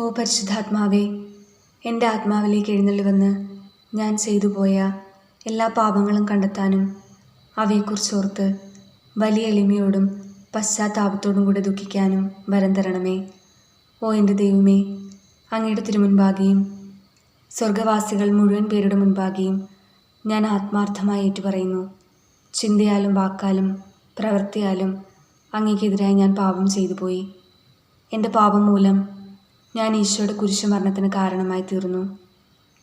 ഓ പരിശുദ്ധാത്മാവേ എന്റെ ആത്മാവിലേക്ക് എഴുന്നള്ളി വന്ന് ഞാൻ ചെയ്തു പോയ എല്ലാ പാപങ്ങളും കണ്ടെത്താനും അവയെക്കുറിച്ചോർത്ത് വലിയ എളിമയോടും പശ്ചാത്താപത്തോടും കൂടെ ദുഃഖിക്കാനും വരം തരണമേ. ഓ എന്റെ ദൈവമേ അങ്ങയുടെ തിരുമുൻപാകെയും സ്വർഗവാസികൾ മുഴുവൻ പേരുടെ മുൻപാകെയും ഞാൻ ആത്മാർത്ഥമായി ഏറ്റുപറയുന്നു. ചിന്തയാലും വാക്കാലും പ്രവൃത്തിയാലും അങ്ങേക്കെതിരായി ഞാൻ പാപം ചെയ്തു പോയി. എന്റെ പാപം മൂലം ഞാൻ ഈശോയുടെ കുരിശുമരണത്തിന് കാരണമായി തീർന്നു.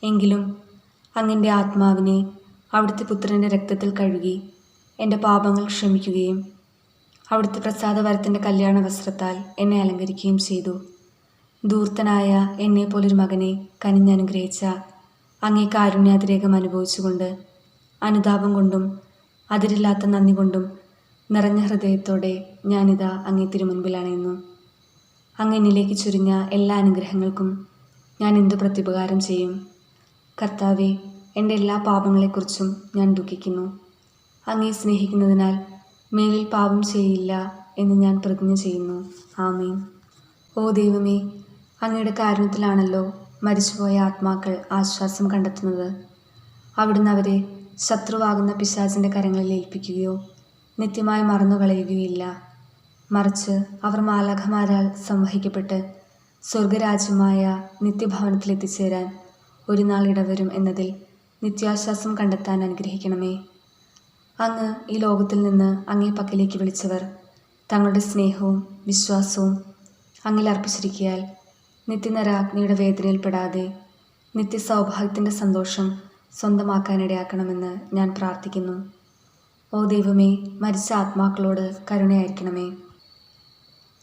എങ്കിലും അങ്ങന്റെ ആത്മാവിനെ അവിടുത്തെ പുത്രന്റെ രക്തത്തിൽ കഴുകി എന്റെ പാപങ്ങൾ ക്ഷമിക്കുകയും അവിടുത്തെ പ്രസാദവരത്തിന്റെ കല്യാണ വസ്ത്രത്താൽ എന്നെ അലങ്കരിക്കുകയും ചെയ്തു. ദൂർത്തനായ എന്നെപ്പോലൊരു മകനെ കനിഞ്ഞനുഗ്രഹിച്ച അങ്ങേ കാരുണ്യാതിരേകം അനുഭവിച്ചുകൊണ്ട് അനുതാപം കൊണ്ടും അതിരില്ലാത്ത നന്ദി കൊണ്ടും നിറഞ്ഞ ഹൃദയത്തോടെ ഞാനിതാ അങ്ങേ തിരുമുൻപിൽ അണയുന്നു അങ്ങ് എന്നിലേക്ക് ചുരിഞ്ഞ എല്ലാ അനുഗ്രഹങ്ങൾക്കും ഞാൻ എന്തു പ്രത്യുപകാരം ചെയ്യും? കർത്താവെ എന്റെ എല്ലാ പാപങ്ങളെക്കുറിച്ചും ഞാൻ ദുഃഖിക്കുന്നു. അങ്ങേ സ്നേഹിക്കുന്നതിനാൽ മേലിൽ പാപം ചെയ്യില്ല എന്ന് ഞാൻ പ്രതിജ്ഞ ചെയ്യുന്നു. ആമീൻ. ഓ ദൈവമേ അങ്ങയുടെ കാരുണ്യത്തിലാണല്ലോ മരിച്ചുപോയ ആത്മാക്കൾ ആശ്വാസം കണ്ടെത്തുന്നത്. അവിടുന്ന് അവരെ ശത്രുവാകുന്ന പിശാചിന്റെ കരങ്ങളിൽ ഏൽപ്പിക്കുകയോ നിത്യമായി മറന്നുകളയുകയില്ല മറിച്ച് അവർ മാലാഖമാരാൽ സംവഹിക്കപ്പെട്ട് സ്വർഗരാജ്യമായ നിത്യഭവനത്തിൽ എത്തിച്ചേരാൻ ഒരു നാൾ ഇടവരും എന്നതിൽ നിത്യാശ്വാസം കണ്ടെത്താൻ അനുഗ്രഹിക്കണമേ. അങ്ങ് ഈ ലോകത്തിൽ നിന്ന് അങ്ങേ പക്കലേക്ക് വിളിച്ചവർ തങ്ങളുടെ സ്നേഹവും വിശ്വാസവും അങ്ങിൽ അർപ്പിച്ചിരിക്കിയാൽ നിത്യനരാഗ്നിയുടെ വേദനയിൽപ്പെടാതെ നിത്യസൗഭാഗ്യത്തിന്റെ സന്തോഷം സ്വന്തമാക്കാനിടയാക്കണമെന്ന് ഞാൻ പ്രാർത്ഥിക്കുന്നു. ഓ ദൈവമേ മരിച്ച ആത്മാക്കളോട് കരുണയായിരിക്കണമേ.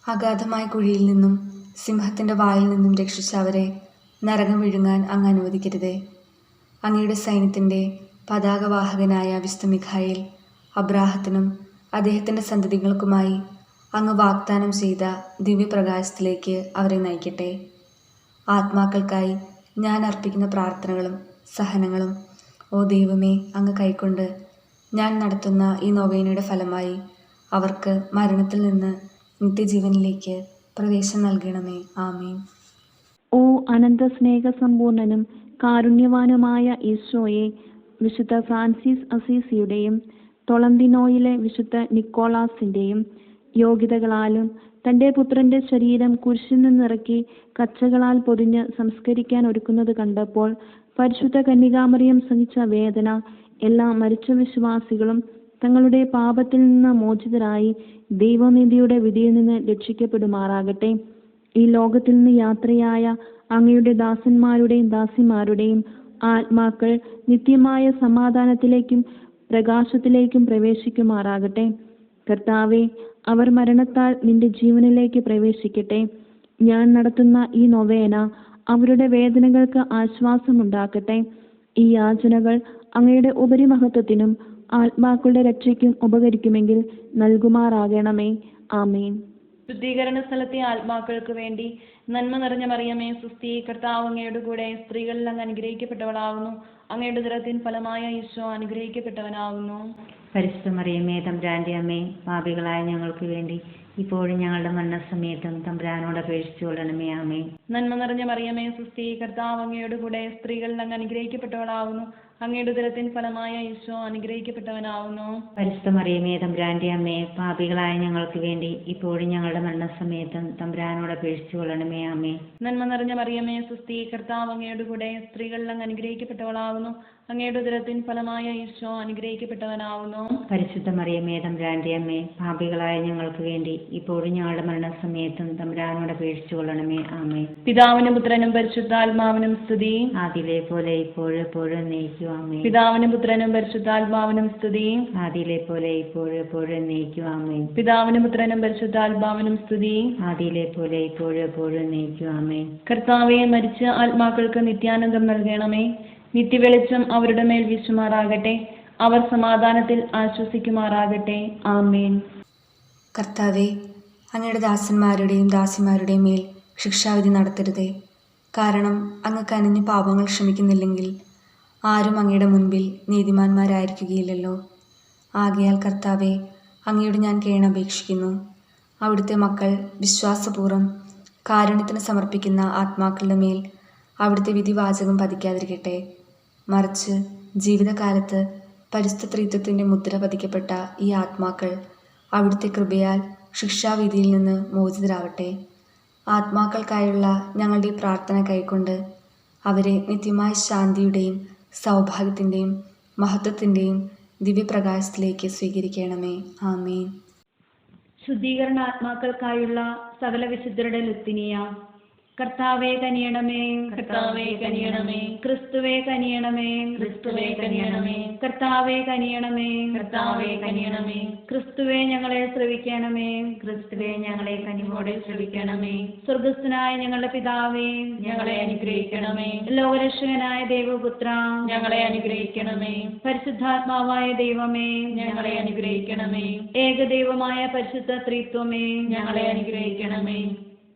അഗാധമായ കുഴിയിൽ നിന്നും സിംഹത്തിന്റെ വായിൽ നിന്നും രക്ഷിച്ച അവരെ നരകം വിഴുങ്ങാൻ അങ്ങ് അനുവദിക്കരുതേ. അങ്ങയുടെ സൈന്യത്തിന്റെ പതാകവാഹകനായ വിശുദ്ധ മിഖായിൽ അബ്രാഹത്തിനും അദ്ദേഹത്തിന്റെ സന്തതികൾക്കുമായി അങ്ങ് വാഗ്ദാനം ചെയ്ത ദിവ്യപ്രകാശത്തിലേക്ക് അവരെ നയിക്കട്ടെ. ആത്മാക്കൾക്കായി ഞാൻ അർപ്പിക്കുന്ന പ്രാർത്ഥനകളും സഹനങ്ങളും ഓ ദൈവമേ അങ്ങ് കൈക്കൊണ്ട് ഞാൻ നടത്തുന്ന ഈ നോവേനയുടെ ഫലമായി അവർക്ക് മരണത്തിൽ നിന്ന് നിത്യജീവനിലേക്ക് പ്രവേശം നൽകണമേ. ആമീൻ. ഓ അനന്ത സ്നേഹസമ്പൂർണനും കാരുണ്യവാനുമായ ഈശോയെ വിശുദ്ധ ഫ്രാൻസിസ് അസീസിയുടെയും ടൊളന്തിനോയിലെ വിശുദ്ധ നിക്കോളാസിന്റെയും യോഗ്യതകളാലും തന്റെ പുത്രന്റെ ശരീരം കുരിശിൽ നിന്നിറക്കി കച്ചകളാൽ പൊതിഞ്ഞ് സംസ്കരിക്കാൻ ഒരുക്കുന്നത് കണ്ടപ്പോൾ പരിശുദ്ധ കന്യകാമറിയം സഹിച്ച വേദന എല്ലാ മരിച്ച വിശ്വാസികളും തങ്ങളുടെ പാപത്തിൽ നിന്ന് മോചിതരായി ദൈവനിധിയുടെ വിധിയിൽ നിന്ന് രക്ഷിക്കപ്പെടുമാറാകട്ടെ. ഈ ലോകത്തിൽ നിന്ന് യാത്രയായ അങ്ങയുടെ ദാസന്മാരുടെയും ദാസിമാരുടെയും ആത്മാക്കൾ നിത്യമായ സമാധാനത്തിലേക്കും പ്രകാശത്തിലേക്കും പ്രവേശിക്കുമാറാകട്ടെ. കർത്താവെ അവർ മരണത്താൽ നിന്റെ ജീവനിലേക്ക് പ്രവേശിക്കട്ടെ. ഞാൻ നടത്തുന്ന ഈ നൊവേന അവരുടെ വേദനകൾക്ക് ആശ്വാസമുണ്ടാക്കട്ടെ. ഈ യാചനകൾ അങ്ങയുടെ ഉപരിമഹത്വത്തിനും ആത്മാക്കളുടെ രക്ഷയ്ക്കും ഉപകരിക്കുമെങ്കിൽ നൽകുമാറാകണമേ. ആമേൻ. ശുദ്ധീകരണ സ്ഥലത്തെ ആത്മാക്കൾക്ക് വേണ്ടി നന്മ നിറഞ്ഞ മറിയമേ സുസ്ഥി കർത്താവ് അങ്ങയുടെ കൂടെ സ്ത്രീകളിൽ അങ്ങ് അനുഗ്രഹിക്കപ്പെട്ടവളാകുന്നു അങ്ങയുടെ ദുരത്തിൻ ഫലമായ ഈശോ അനുഗ്രഹിക്കപ്പെട്ടവനാകുന്നു പരിശുദ്ധ മറിയമേ തമ്പ്രാന്റെ അമ്മേ പാപികളായ ഞങ്ങൾക്ക് വേണ്ടി ഇപ്പോഴും ഞങ്ങളുടെ മരണസമയത്തും തമ്പ്രാനോട് അപേക്ഷിച്ചു കൊള്ളണമേ ആമേ നന്മ നിറഞ്ഞ മറിയമേ സുസ്ഥി കർത്താവ് അങ്ങയുടെ കൂടെ സ്ത്രീകളിൽ അങ്ങ് അനുഗ്രഹിക്കപ്പെട്ടവളാകുന്നു അങ്ങയുടെ ഉദരത്തിൻ ഫലമായ ഈശോ അനുഗ്രഹിക്കപ്പെട്ടവനാവുന്നു. പരിശുദ്ധ മറിയമേ തമ്പുരാന്റെ അമ്മേ പാപികളായ ഞങ്ങൾക്ക് വേണ്ടി ഇപ്പോഴും ഞങ്ങളുടെ മരണസമയത്തും തമ്പുരാനോട് അപേക്ഷിച്ചു കൊള്ളണമേ അമ്മേ നന്മ നിറഞ്ഞ മറിയമേ സുസ്ഥി കർത്താവ് അങ്ങയുടെ കൂടെ സ്ത്രീകളിൽ അങ്ങ് അനുഗ്രഹിക്കപ്പെട്ടവളാവുന്നു. അങ്ങയുടെ ദുരത്തിൻ ഫലമായ ഈശോ അനുഗ്രഹിക്കപ്പെട്ടവനാവുന്നു. പരിശുദ്ധ മറിയമേ തമ്പുരാന്റെ അമ്മേ പാപികളായ ഞങ്ങൾക്ക് വേണ്ടി ഇപ്പോഴും ഞങ്ങളുടെ മരണസമയത്തും തമ്പുരാനോട് അപേക്ഷിച്ചു കൊള്ളണമേ അമ്മേ പിതാവിനും പുത്രനും പരിശുദ്ധാത്മാവിനും സ്തുതി. ആദിയിലെ പോലെ ഇപ്പോഴും എപ്പോഴും എന്നേക്കും. ആമേ പിതാവിനും പുത്രനും പരിശുദ്ധാത്മാവിനും സ്തുതി ആദിയിലെ പോലെ ഇപ്പോഴും എപ്പോഴും എന്നേക്കും ആമേ പിതാവിനും പുത്രനും പരിശുദ്ധാത്മാവിനും സ്തുതി ആദിയിലെ പോലെ ഇപ്പോഴും എപ്പോഴും എന്നേക്കും ആമേ കർത്താവെ മരിച്ച ആത്മാക്കൾക്ക് നിത്യാനന്ദം നൽകണമേ. നിത്യവെളിച്ചം അവരുടെ മേൽ വീശുമാറാകട്ടെ. അവർ സമാധാനത്തിൽ ആശ്വസിക്കുമാറാകട്ടെ. ആമേൻ. കർത്താവെ അങ്ങയുടെ ദാസന്മാരുടെയും ദാസിമാരുടെയും മേൽ ശിക്ഷാവിധി നടത്തരുതേ. കാരണം അങ്ങ് കനിഞ്ഞ് പാപങ്ങൾ ക്ഷമിക്കുന്നില്ലെങ്കിൽ ആരും അങ്ങയുടെ മുൻപിൽ നീതിമാന്മാരായിരിക്കുകയില്ലല്ലോ. ആകയാൽ കർത്താവെ അങ്ങയോട് ഞാൻ കേണപേക്ഷിക്കുന്നു അവിടുത്തെ മക്കൾ വിശ്വാസപൂർവം കാരുണ്യത്തിന് സമർപ്പിക്കുന്ന ആത്മാക്കളുടെ മേൽ അവിടുത്തെ വിധിവാചകം പതിക്കാതിരിക്കട്ടെ. മറിച്ച് ജീവിതകാലത്ത് പരിശുദ്ധ മുദ്ര പതിക്കപ്പെട്ട ഈ ആത്മാക്കൾ അവിടുത്തെ കൃപയാൽ ശിക്ഷാവിധിയിൽ നിന്ന് മോചിതരാവട്ടെ. ആത്മാക്കൾക്കായുള്ള ഞങ്ങളുടെ പ്രാർത്ഥന കൈക്കൊണ്ട് അവരെ നിത്യമായ ശാന്തിയുടെയും സൗഭാഗ്യത്തിന്റെയും മഹത്വത്തിന്റെയും ദിവ്യപ്രകാശത്തിലേക്ക് സ്വീകരിക്കണമേ. ആമേൻ. ശുദ്ധീകരണ ആത്മാക്കൾക്കായുള്ള സകല വിശുദ്ധരുടെ ലുത്തിനിയ കർത്താവെ കനിയണമേ കർത്താവേ കനിയണമേ ക്രിസ്തുവേ കനിയണമേ ക്രിസ്തുവേ കനിയണമേ കർത്താവേ കനിയണമേ കർത്താവേ കനിയണമേ ക്രിസ്തുവേ ഞങ്ങളെ ശ്രവിക്കണമേ ക്രിസ്തുവേ ഞങ്ങളെ കനിവോടെ ശ്രവിക്കണമേ സ്വർഗസ്ഥനായ ഞങ്ങളുടെ പിതാവേ ഞങ്ങളെ അനുഗ്രഹിക്കണമേ ലോകരക്ഷകനായ ദൈവപുത്ര ഞങ്ങളെ അനുഗ്രഹിക്കണമേ പരിശുദ്ധാത്മാവായ ദൈവമേ ഞങ്ങളെ അനുഗ്രഹിക്കണമേ ഏകദൈവമായ പരിശുദ്ധ ത്രിത്വമേ ഞങ്ങളെ അനുഗ്രഹിക്കണമേ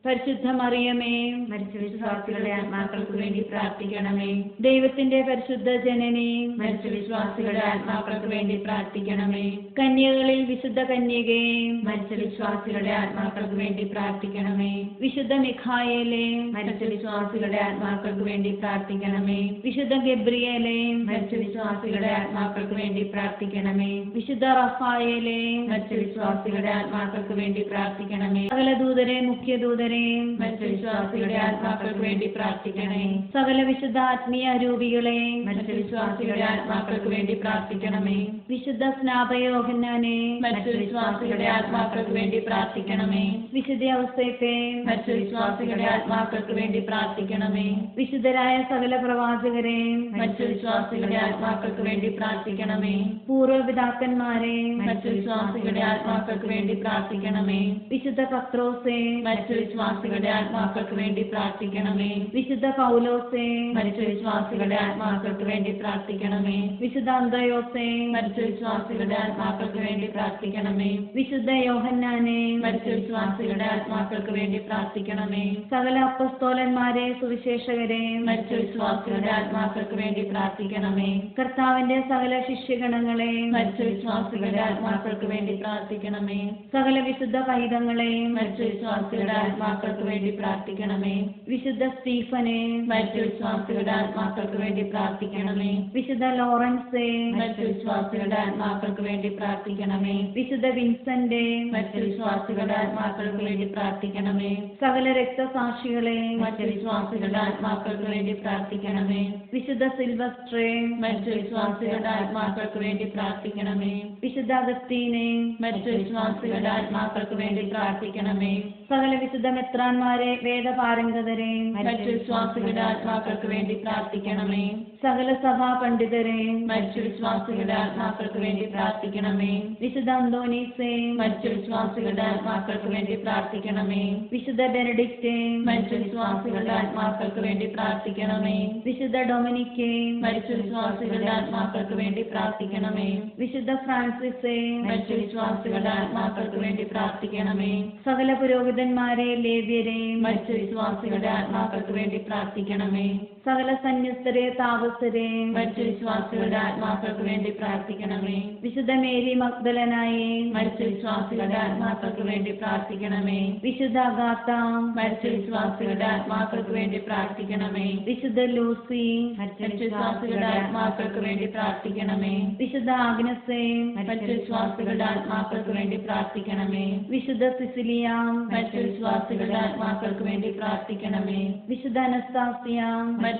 പരിശുദ്ധ മറിയമേ മരിച്ച വിശ്വാസികളുടെ ആത്മാക്കൾക്ക് വേണ്ടി പ്രാർത്ഥിക്കണമേ. ദൈവത്തിന്റെ പരിശുദ്ധ ജനനി മരിച്ച വിശ്വാസികളുടെ ആത്മാക്കൾക്ക് വേണ്ടി പ്രാർത്ഥിക്കണമേ. കന്യകളിൽ വിശുദ്ധ കന്യകേ മരിച്ച വിശ്വാസികളുടെ ആത്മാക്കൾക്ക് വേണ്ടി പ്രാർത്ഥിക്കണമേ. വിശുദ്ധ മിഖായേലേ മരിച്ച വിശ്വാസികളുടെ ആത്മാക്കൾക്ക് വേണ്ടി പ്രാർത്ഥിക്കണമേ. വിശുദ്ധ ഗബ്രിയേലേ മരിച്ച വിശ്വാസികളുടെ ആത്മാക്കൾക്ക് വേണ്ടി പ്രാർത്ഥിക്കണമേ. വിശുദ്ധ റഫായേലേ മരിച്ച വിശ്വാസികളുടെ ആത്മാക്കൾക്ക് വേണ്ടി പ്രാർത്ഥിക്കണമേ. സകല ദൂതരെ മുഖ്യ ദൂതരെ മരിച്ച വിശ്വാസികളുടെ ആത്മാക്കൾക്ക് വേണ്ടി പ്രാർത്ഥിക്കണേ സകല വിശുദ്ധ ആത്മീയ രൂപികളെ മറ്റു വിശ്വാസികളുടെ ആത്മാക്കൾക്ക് വേണ്ടി പ്രാർത്ഥിക്കണമേ. വിശുദ്ധ സ്നാപയോഹന്നാനെ മറ്റു വിശ്വാസികളുടെ ആത്മാക്കൾക്ക് വേണ്ടി പ്രാർത്ഥിക്കണമേ. വിശുദ്ധ അവസ്ഥയത്തെ മറ്റു വിശ്വാസികളുടെ ആത്മാക്കൾക്ക് വേണ്ടി പ്രാർത്ഥിക്കണമേ. വിശുദ്ധരായ സകല പ്രവാചകരെ മറ്റു വിശ്വാസികളുടെ ആത്മാക്കൾക്ക് വേണ്ടി പ്രാർത്ഥിക്കണമേ. പൂർവപിതാക്കന്മാരെയും മറ്റു വിശ്വാസികളുടെ ആത്മാക്കൾക്ക് വേണ്ടി പ്രാർത്ഥിക്കണമേ. വിശുദ്ധ പത്രോസെ മരിച്ച വിശ്വാസികളുടെ ആത്മാക്കൾക്ക് വേണ്ടി പ്രാർത്ഥിക്കണമേ. വിശുദ്ധ പൗലോസേ. മരിച്ച വിശ്വാസികളുടെ ആത്മാക്കൾക്ക് വേണ്ടി പ്രാർത്ഥിക്കണമേ. വിശുദ്ധ അന്തയോസേ. മരിച്ച വിശ്വാസികളുടെ ആത്മാക്കൾക്ക് വേണ്ടി പ്രാർത്ഥിക്കണമേ. വിശുദ്ധ യോഹന്നാനെ. മരിച്ച വിശ്വാസികളുടെ ആത്മാക്കൾക്ക് വേണ്ടി പ്രാർത്ഥിക്കണമേ. സകല അപ്പസ്തോലന്മാരെ സുവിശേഷകരെ. മരിച്ച വിശ്വാസികളുടെ ആത്മാക്കൾക്ക് വേണ്ടി പ്രാർത്ഥിക്കണമേ. കർത്താവിന്റെ സകല ശിഷ്യഗണങ്ങളെ. മരിച്ച വിശ്വാസികളുടെ ആത്മാക്കൾക്ക് വേണ്ടി പ്രാർത്ഥിക്കണമേ. സകല വിശുദ്ധ പൈതങ്ങളെയും മരിച്ച വിശ്വാസികളുടെ ആത്മാക്കൾക്ക് വേണ്ടി പ്രാർത്ഥിക്കണമേ. വിശുദ്ധ സ്റ്റീഫനെ മരിച്ച വിശ്വാസികളുടെ ആത്മാക്കൾക്ക് വേണ്ടി പ്രാർത്ഥിക്കണമേ. വിശുദ്ധ ലോറൻസെ മരിച്ച വിശ്വാസികളുടെ ആത്മാക്കൾക്ക് വേണ്ടി പ്രാർത്ഥിക്കണമേ. വിശുദ്ധ വിൻസന്റെ മരിച്ച വിശ്വാസികളുടെ ആത്മാക്കൾക്ക് വേണ്ടി പ്രാർത്ഥിക്കണമേ. സകല രക്തസാക്ഷികളെ മരിച്ച വിശ്വാസികളുടെ ആത്മാക്കൾക്ക് വേണ്ടി പ്രാർത്ഥിക്കണമേ. വിശുദ്ധ സിൽവസ്ട്രേ മരിച്ച വിശ്വാസികളുടെ ആത്മാക്കൾക്ക് വേണ്ടി പ്രാർത്ഥിക്കണമേ. വിശുദ്ധ അഗസ്തീനെ മരിച്ച വിശ്വാസികളുടെ ആത്മാക്കൾക്ക് വേണ്ടി പ്രാർത്ഥിക്കണമേ. സകല വിശുദ്ധ മെത്രാന്മാരെ വേദപാരംഗതരെയും മറ്റു വിശ്വാസികളുടെ ആത്മാക്കൾക്ക് വേണ്ടി പ്രാർത്ഥിക്കണമേ. സകല സഭാ പണ്ഡിതരെയും മറ്റു വിശ്വാസികളുടെ ആത്മാക്കൾക്ക് വേണ്ടി പ്രാർത്ഥിക്കണമേ. വിശുദ്ധ അന്തോനീസെ മറ്റു വിശ്വാസികളുടെ ആത്മാക്കൾക്ക് വേണ്ടി പ്രാർത്ഥിക്കണമേ. വിശുദ്ധ ബെനഡിക്റ്റേയും മറ്റു വിശ്വാസികളുടെ ആത്മാക്കൾക്ക് വേണ്ടി പ്രാർത്ഥിക്കണമേ. വിശുദ്ധ ഡൊമിനിക്കേയും മറ്റു വിശ്വാസികളുടെ ആത്മാക്കൾക്ക് വേണ്ടി പ്രാർത്ഥിക്കണമേ. വിശുദ്ധ ഫ്രാൻസിസേയും മറ്റു വിശ്വാസികളുടെ ആത്മാക്കൾക്ക് വേണ്ടി പ്രാർത്ഥിക്കണമേ. സകല പുരോഹിതന്മാരെ ലേവ്യരെ മരിച്ച വിശ്വാസികളുടെ ആത്മാക്കൾക്ക് വേണ്ടി പ്രാർത്ഥിക്കണമേ. സകല സന്യസ്തരെ താപസരെ മരിച്ച വിശ്വാസികളുടെ ആത്മാക്കൾക്ക് വേണ്ടി പ്രാർത്ഥിക്കണമേ. വിശുദ്ധ മേരി മക്ദലനായി മരിച്ച വിശ്വാസികളുടെ ആത്മാക്കൾക്ക് വേണ്ടി പ്രാർത്ഥിക്കണമേ. വിശുദ്ധ അഗാത്ത മരിച്ച വിശ്വാസികളുടെ ആത്മാക്കൾക്ക് വേണ്ടി പ്രാർത്ഥിക്കണമേ. വിശുദ്ധ ലൂസി മരിച്ച വിശ്വാസികളുടെ ആത്മാക്കൾക്ക് വേണ്ടി പ്രാർത്ഥിക്കണമേ. വിശുദ്ധ ആഗ്നസേ മരിച്ച വിശ്വാസികളുടെ ആത്മാക്കൾക്ക് വേണ്ടി പ്രാർത്ഥിക്കണമേ. വിശുദ്ധ സിസിലിയ മരിച്ച വിശ്വാസികളുടെ ആത്മാക്കൾക്ക് വേണ്ടി പ്രാർത്ഥിക്കണമേ. വിശുദ്ധ അനസ്താസിയ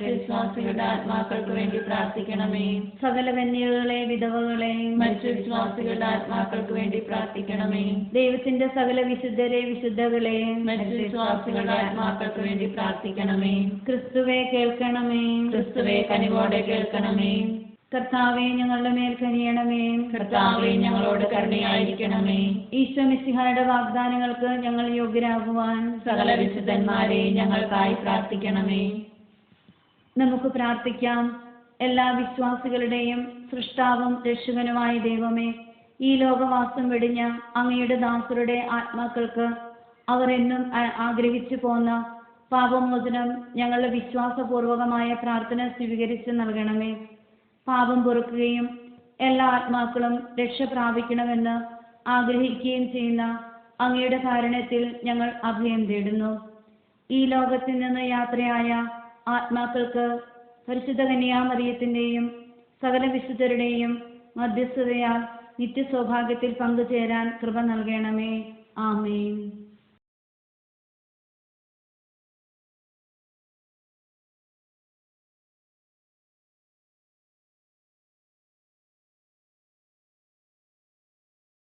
വിശ്വാസികളുടെ ആത്മാക്കൾക്ക് വേണ്ടി പ്രാർത്ഥിക്കണമേ. സകല കന്യകളെ വിധവകളെ മരിച്ച വിശ്വാസികളുടെ ആത്മാക്കൾക്ക് വേണ്ടി പ്രാർത്ഥിക്കണമേ ദൈവത്തിന്റെ സകല വിശുദ്ധരെ വിശുദ്ധകളെ മരിച്ച വിശ്വാസികളുടെ ആത്മാക്കൾക്ക് വേണ്ടി പ്രാർത്ഥിക്കണമേ. ക്രിസ്തുവെ കേൾക്കണമേ. ക്രിസ്തുവെ കനിവോടെ കേൾക്കണമേ. കർത്താവെ ഞങ്ങളുടെ മേൽ കനിയണമേ. കർത്താവെ ഞങ്ങളോട് കരുണയായിരിക്കണമേ. ഈശോ മിശിഹായുടെ വാഗ്ദാനങ്ങൾക്ക് ഞങ്ങൾ യോഗ്യരാകുവാൻ സകല വിശുദ്ധന്മാരെ ഞങ്ങൾക്കായി പ്രാർത്ഥിക്കണമേ. നമുക്ക് പ്രാർത്ഥിക്കാം. എല്ലാ വിശ്വാസികളുടെയും സൃഷ്ടാവും രക്ഷകനുമായ ദൈവമേ ഈ ലോകവാസം വെടിഞ്ഞ അങ്ങയുടെ ദാസരുടെ ആത്മാക്കൾക്ക് അവർ എന്നും ആഗ്രഹിച്ചു പോന്ന പാപമോചനം ഞങ്ങളുടെ വിശ്വാസപൂർവകമായ പ്രാർത്ഥന സ്വീകരിച്ച് നൽകണമേ. പാപം പൊറുക്കുകയും എല്ലാ ആത്മാക്കളും രക്ഷ പ്രാപിക്കണമെന്ന് ആഗ്രഹിക്കുകയും ചെയ്യുന്ന അങ്ങയുടെ കാരണത്തിൽ ഞങ്ങൾ അഭയം തേടുന്നു. ഈ ലോകത്തിൽ നിന്ന് യാത്രയായ ആത്മാക്കൾക്ക് പരിശുദ്ധ കന്യാമറിയത്തിന്റെയും സകല വിശുദ്ധരുടെയും മധ്യസ്ഥതയാൽ നിത്യസൗഭാഗ്യത്തിൽ പങ്കുചേരാൻ കൃപ നൽകണമേ. ആമേൻ.